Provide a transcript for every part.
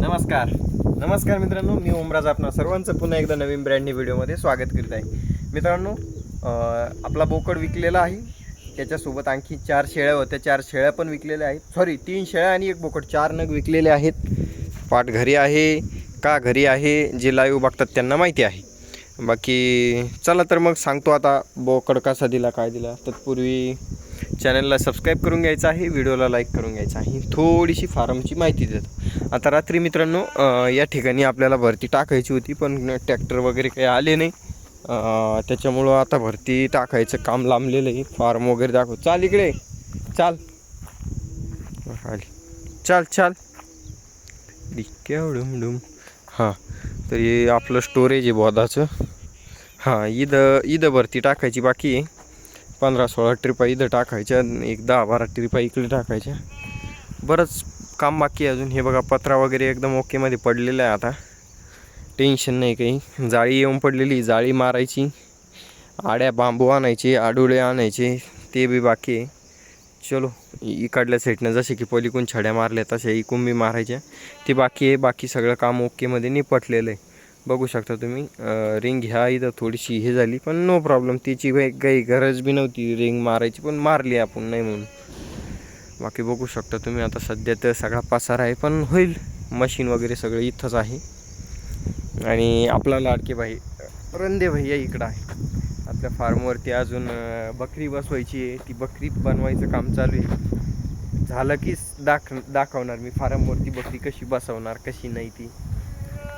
नमस्कार. नमस्कार मित्रांनो मी ओमराज आपणा सर्वांचं पुन्हा एकदा नवीन ब्रँडनी व्हिडिओमध्ये स्वागत करीत आहे. मित्रांनो आपला बोकड विकलेला आहे. त्याच्यासोबत आणखी चार शेळ्या होत्या. चार शेळ्या पण विकलेल्या आहेत. सॉरी तीन शेळ्या आणि एक बोकड. चार नग विकलेले आहेत. पाठ घरी आहे का घरी आहे जे लाईव्ह बघतात त्यांना माहिती आहे. बाकी चला तर मग सांगतो आता बोकड कसा दिला काय दिला. तत्पूर्वी चॅनलला सबस्क्राईब करून घ्यायचं आहे व्हिडिओला लाईक करून घ्यायचं आहे थोडीशी फार्मची माहिती देतो. आता रात्री मित्रांनो या ठिकाणी आपल्याला भरती टाकायची होती पण ट्रॅक्टर वगैरे काही आले नाही. त्याच्यामुळं आता भरती टाकायचं काम लांबलेलं आहे. फार्म वगैरे दाखव चाल इकडे. चाल. आली. चाल चाल. डिक्यावडुम डुम हां तर हे आपलं स्टोरेज आहे बोधाचं हां इथं इथं भरती टाकायची बाकी आहे. पंधरा सोळा ट्रिपा इथं टाकायच्या एक दहा बारा ट्रिपा इकडे टाकायच्या. बरंच काम बाकी आहे अजून. हे बघा पत्रा वगैरे एकदम ओकेमध्ये पडलेलं आहे आता. टेन्शन नाही काही. जाळी येऊन पडलेली जाळी मारायची. आड्या बांबू आणायचे आडुळे आणायचे ते बी बाकी आहे. चलो इकडल्या साईडनं जसे की पलीकडून छड्या मारल्या तशा इकून बी मारायच्या. ते बाकी आहे. बाकी सगळं काम ओकेमध्ये निपटलेलं आहे. बघू शकता तुम्ही. रिंग ह्या इथं थोडीशी हे झाली पण नो प्रॉब्लेम तिची काही काही गरज बी नव्हती रिंग मारायची पण मारली आपण नाही म्हणून. बाकी बघू शकता तुम्ही आता सध्या तर सगळा पासार आहे पण होईल. मशीन वगैरे सगळं इथंच आहे. आणि आपला लाडके भाई रंदे भैया इकडं आहे. आपल्या फार्मवरती अजून बकरी बसवायची आहे. ती बकरी बनवायचं काम चालू आहे. झालं की दाख दाखवणार मी. फार्मवरती बकरी कशी बसवणार कशी नाही ती.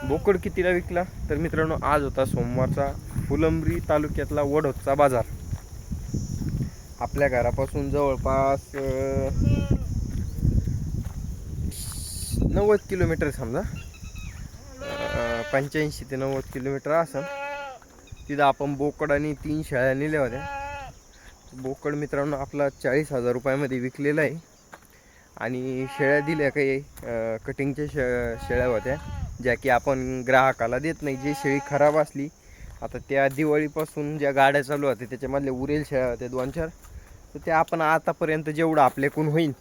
बोकड कितीला विकला? तर मित्रांनो आज होता सोमवारचा फुलंब्री तालुक्यातला वडोदचा बाजार. आपल्या घरापासून जवळपास नव्वद किलोमीटर समजा. पंच्याऐंशी ते नव्वद किलोमीटर असं. तिथं आपण बोकड आणि तीन शेळ्या नेल्या होत्या. बोकड मित्रांनो आपला चाळीस हजार रुपयामध्ये विकलेला आहे. आणि शेळ्या दिल्या काही कटिंगच्या शे शेळ्या होत्या. ज्या की आपण ग्राहकाला देत नाही. जी शेळी खराब असली आता त्या दिवाळीपासून ज्या गाड्या चालू होत्या त्याच्यामधल्या उरेल शेळ्या होत्या दोन चार तर त्या आपण आतापर्यंत जेवढं आपल्याकून होईल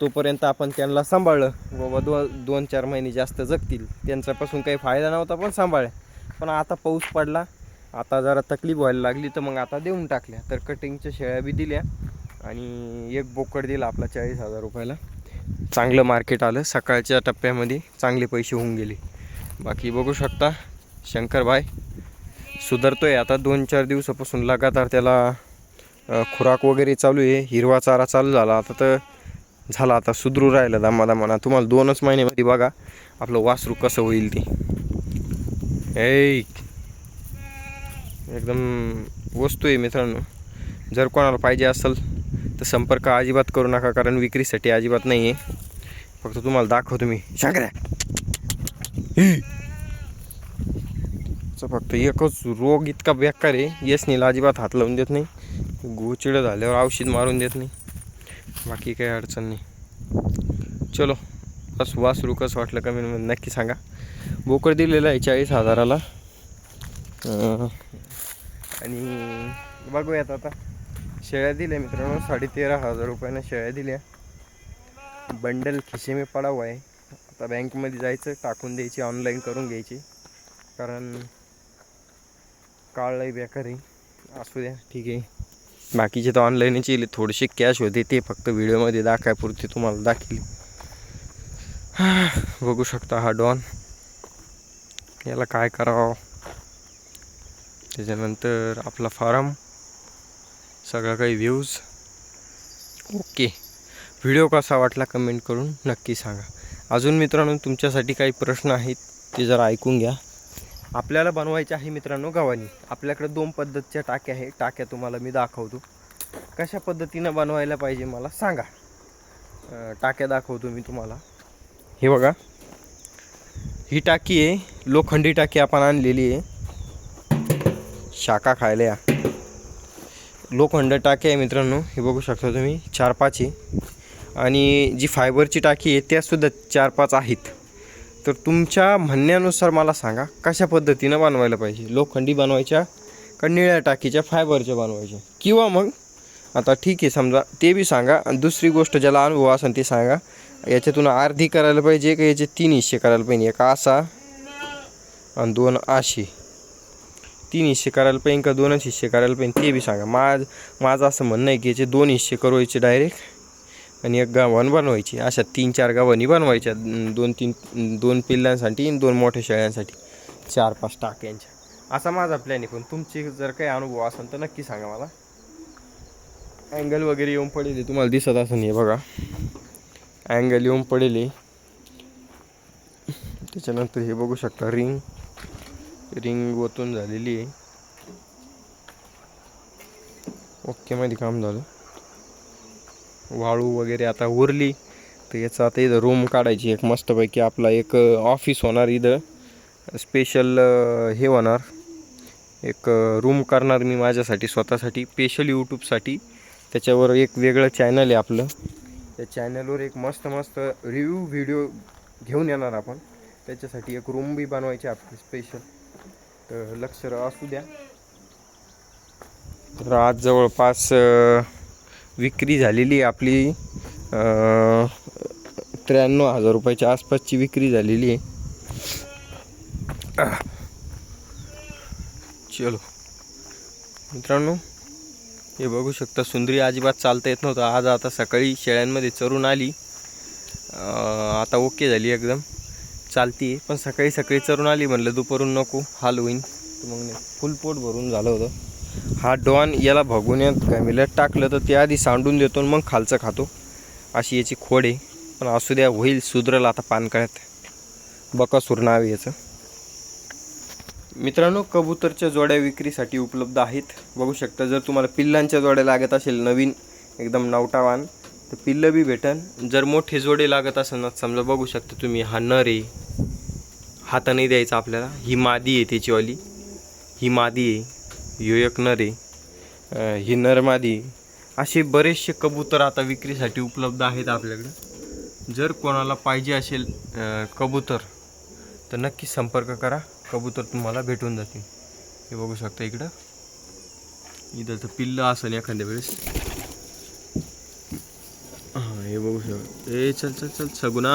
तोपर्यंत आपण त्यांना सांभाळलं. बाबा दो दोन चार महिने जास्त जगतील. त्यांच्यापासून काही फायदा नव्हता पण सांभाळल्या पण आता पाऊस पडला. आता जरा तकलीफ व्हायला लागली तर मग आता देऊन टाकल्या. तर कटिंगच्या शेळ्या बी दिल्या आणि एक बोकड दिला आपला चाळीस हजार रुपयाला. चांगलं मार्केट आलं. सकाळच्या टप्प्यामध्ये चांगले पैसे होऊन गेले. बाकी बघू शकता शंकरभाई आहे आता दोन चार दिवसापासून लगातार त्याला खुराक वगैरे चालू आहे. हिरवा चारा चालू झाला. आता तर झाला. आता सुधरू राहिलं दामा दामाना तुम्हाला दोनच महिन्यामध्ये बघा आपलं वासरू कसं होईल ते. ऐक. एकदम वस्तू आहे मित्रांनो. जर कोणाला पाहिजे असेल तर संपर्क अजिबात करू नका कारण विक्रीसाठी अजिबात नाही आहे फक्त तुम्हाला दाखवतो मी. शांकऱ्या फक्त एकच रोग इतका बेकार आहे. येसनीला अजिबात हात लावून देत नाही. गोचिडं झाल्यावर औषध मारून देत नाही. बाकी काही अडचण नाही. चलो बस वासरू कसं वाटलं कमेंटमध्ये नक्की सांगा. बोकड दिलेला आहे चाळीस हजाराला. आणि बघूयात आता. शेळ्या दिल्या मित्रांनो साडे तेरा हजार रुपयानं शेळ्या दिल्या. बंडल खिशेमी में पडा आहे. आता बँकमध्ये जायचं टाकून द्यायची ऑनलाईन करून घ्यायची. कारण काळही बेकार आहे. असू द्या ठीक आहे. बाकीचे तर ऑनलाईनच येईल थोडेसे कॅश होते ते फक्त व्हिडिओमध्ये दाखायपुरते तुम्हाला दाखील बघू शकता हा डॉन याला काय करावं? त्याच्यानंतर आपला फारम सगळं काही व्ह्यूज ओके व्हिडिओ कसा वाटला कमेंट करून नक्की सांगा. अजून मित्रांनो तुमच्यासाठी काही प्रश्न आहेत ते जरा ऐकून घ्या. आपल्याला बनवायचे आहे मित्रांनो गव्हाणी. आपल्याकडे दोन पद्धतीच्या टाक्या आहे. टाक्या तुम्हाला मी दाखवतो. कशा पद्धतीनं बनवायला पाहिजे मला सांगा. टाक्या दाखवतो मी तुम्हाला. हे बघा. ही टाकी आहे. लोखंडी टाकी आपण आणलेली आहे. शाखा खायला या. लोखंड टाकी आहे मित्रांनो हे बघू शकता तुम्ही चार पाच आहे. आणि जी फायबरची टाकी आहे त्यासुद्धा चार पाच आहेत. तर तुमच्या म्हणण्यानुसार मला सांगा कशा पद्धतीनं बनवायला पाहिजे? लोखंडी बनवायच्या का निळ्या टाकीच्या फायबरच्या बनवायच्या? किंवा मग आता ठीक आहे समजा ते बी सांगा आणि दुसरी गोष्ट ज्याला अनुभव असेल ते सांगा. याच्यातून अर्धी करायला पाहिजे का याचे तीन हिस्से करायला पाहिजे? एक असा आणि दोन अशी तीन हिस्से करायला पाहिजे का दोनच हिस्से करायला पाहिजे ते बी सांगा. माझ माझं असं म्हणणं आहे की याचे दोन हिस्से करवायचे डायरेक्ट आणि एक गावान बनवायची. अशा तीन चार गावांनी बनवायच्या दोन तीन दोन पिल्लांसाठी आणि दोन मोठ्या शेळ्यांसाठी. चार पाच टाक्यांच्या. असा माझा प्लॅन आहे. पण तुमचे जर काही अनुभव असेल तर नक्की सांगा मला. अँगल वगैरे येऊन पडेल तुम्हाला दिसत असं हे बघा. अँगल येऊन पडेल त्याच्यानंतर हे बघू शकता रिंग रिंग ओतून झालेली आहे. ओके मध्ये काम झालं. वाळू वगैरे आता उरली. तर याचं आता इथं रूम काढायची एक मस्तपैकी आपला एक ऑफिस होणार इथं. स्पेशल हे होणार. एक रूम करणार मी माझ्यासाठी स्वतःसाठी. स्पेशल यूट्यूबसाठी त्याच्यावर एक वेगळं चॅनल आहे आपलं. त्या चॅनलवर एक मस्त मस्त रिव्ह्यू व्हिडिओ घेऊन येणार आपण. त्याच्यासाठी एक रूम बी बनवायची आपली स्पेशल लक्ष असू द्या. तर आज जवळपास विक्री झालेली आहे आपली त्र्याण्णव हजार रुपयाच्या आसपासची विक्री झालेली आहे. चलो. मित्रांनो हे बघू शकता सुंदरी अजिबात चालता येत नव्हतं. आज आता सकाळी शेळ्यांमध्ये चरून आली. आता ओके झाली एकदम. चालती पण सकाळी सकाळी चरून आली म्हणलं दुपारून नको हाल होईन तर मग फुल पोट भरून झालं होतं. हा डॉन याला भगुन्यात गमिल्यात टाकलं तर ते आधी सांडून देतो आणि मग खालचं खातो. अशी याची खोड आहे. पण असू द्या होईल सुधरल आता पानकळ्यात. बकासूर नाव आहे याचं. मित्रांनो कबूतरच्या जोड्या विक्रीसाठी उपलब्ध आहेत. बघू शकता जर तुम्हाला पिल्लांच्या जोड्या लागत असेल नवीन एकदम नवटावान तर पिल्लं बी भेटन. जर मोठे जोडे लागत असेल ना समजा बघू शकता तुम्ही हा नर आहे हाताने द्यायचा आपल्याला. ही मादी आहे त्याचीवाली ही मादी आहे यो एक नर. आहे ही नर मादी. असे बरेचसे कबूतर आता विक्रीसाठी उपलब्ध आहेत आपल्याकडं. जर कोणाला पाहिजे असेल कबूतर तर नक्की संपर्क करा. कबूतर तुम्हाला भेटून जातील. हे बघू शकता इकडं. इथं तर पिल्लं असेल एखाद्या वेळेस. हे बघू शकतो. ए चल चल चल सगुना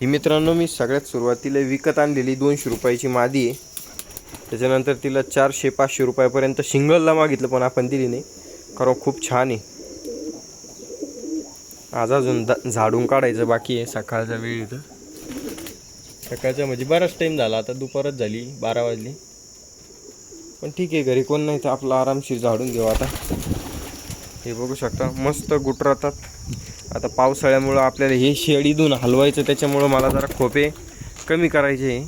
ही मित्रांनो मी सगळ्यात सुरुवातीला विकत आणलेली दोनशे रुपयाची मादी आहे. त्याच्यानंतर तिला चारशे पाचशे रुपयापर्यंत सिंगलला मागितलं पण आपण दिली नाही. कारण खूप छान आहे. आज अजून झाडून काढायचं बाकी आहे सकाळचा वेळ इथं सकाळचा म्हणजे बराच टाईम झाला. आता दुपारच झाली बारा वाजली. पण ठीक आहे घरी कोण नाही तर आपलं आरामशीर झाडून घेऊ आता. हे बघू शकता मस्त गुटरातात आता पावसाळ्यामुळं आपल्याला हे शेळीतून हलवायचं त्याच्यामुळं मला जरा खोपे कमी करायचे.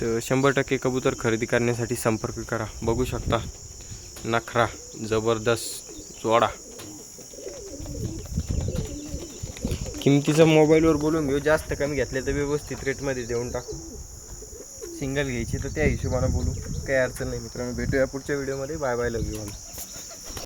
तर शंभर टक्के कबूतर खरेदी करण्यासाठी संपर्क करा. बघू शकता नखरा जबरदस्त जोडा. किमतीचं मोबाईलवर बोलून घेऊ जास्त कमी घेतले तर व्यवस्थित रेटमध्ये देऊन टाकू. सिंगल घ्यायची तर त्या हिशोबानं बोलू. काही अडचण नाही मित्रांनो भेटूया पुढच्या व्हिडिओमध्ये. Bye bye love you